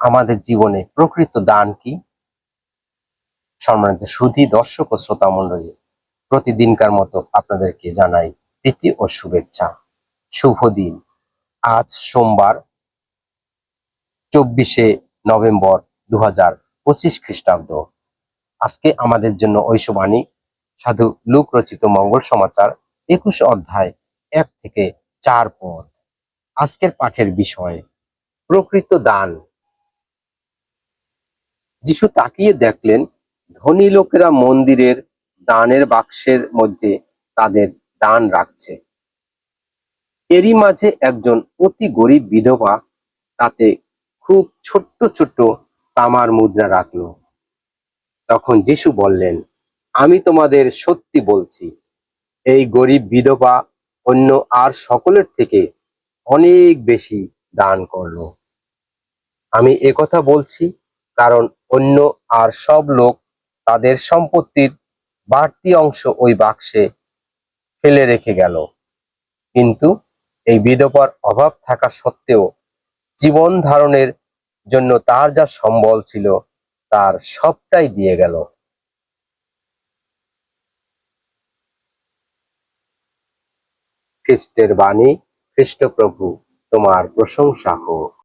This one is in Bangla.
আমাদের জীবনে প্রকৃত দান কি? সম্মানিত সুধী, দর্শক ও শ্রোতা মণ্ডলী, প্রতিদিনকার মতো আপনাদেরকে জানাই প্রীতি ও শুভেচ্ছা। শুভ দিন। আজ সোমবার, চব্বিশে নভেম্বর দু হাজার পঁচিশ খ্রিস্টাব্দ। আজকে আমাদের জন্য ঐশবাণী, সাধু লুক রচিত মঙ্গল সমাচার, একুশ অধ্যায়, এক থেকে চার পদ। আজকের পাঠের বিষয়, প্রকৃত দান। যিশু তাকিয়ে দেখলেন ধনী লোকেরা মন্দিরের দানের বাক্সের মধ্যে তাদের দান রাখছে। এরই মাঝে একজন অতি গরিব বিধবা তাতে খুব ছোট্ট ছোট্ট তামার মুদ্রা রাখল। তখন যিশু বললেন, আমি তোমাদের সত্যি বলছি, এই গরিব বিধবা অন্য আর সকলের থেকে অনেক বেশি দান করল। আমি একথা বলছি কারণ অন্য আর সব লোক তাদের সম্পত্তির বাড়তি অংশ ওই বাক্সে ফেলে রেখে গেল। কিন্তু এই বিধবার অভাব থাকা সত্ত্বেও জীবন ধারণের জন্য তার যা সম্বল ছিল তার সবটাই দিয়ে গেল। খ্রিস্টের বাণী, খ্রিস্টপ্রভু, তোমার প্রশংসা হোক।